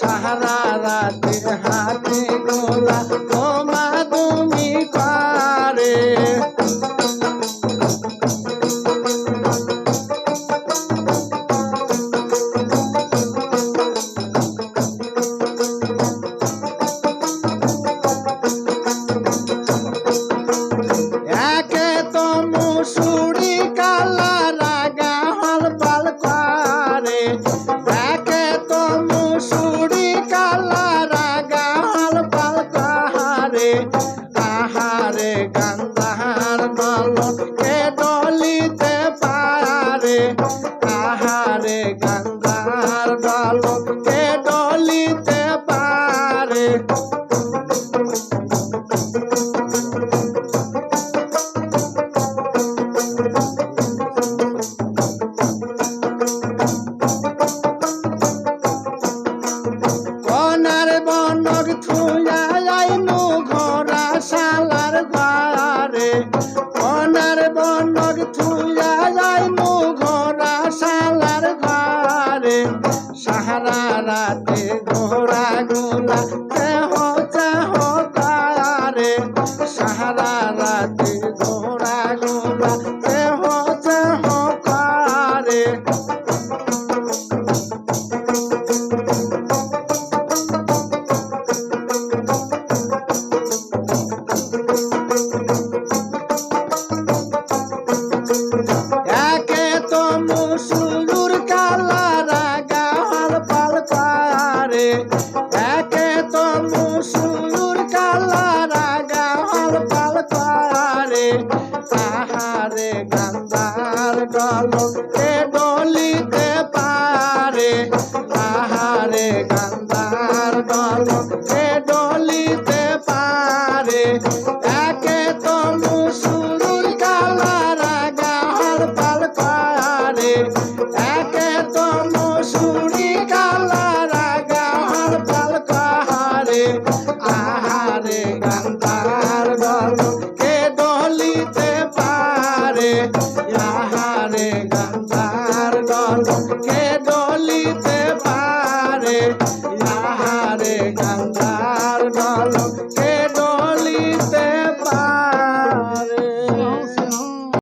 সাহারা রাতের হাতে গোলা তোমা তুমি পারে। একে তো মুসুড়ি আহারে গান সাহারা রাতে ঘোরা গোলা চাহ চাহ সুলুর কালা রাগা হল পাল পারে তাহারে গান্ধার গলকে ডলিতে পারে তাহারে গল গলকে ডলিতে পারে একে তোম কে ডলিতে পারে?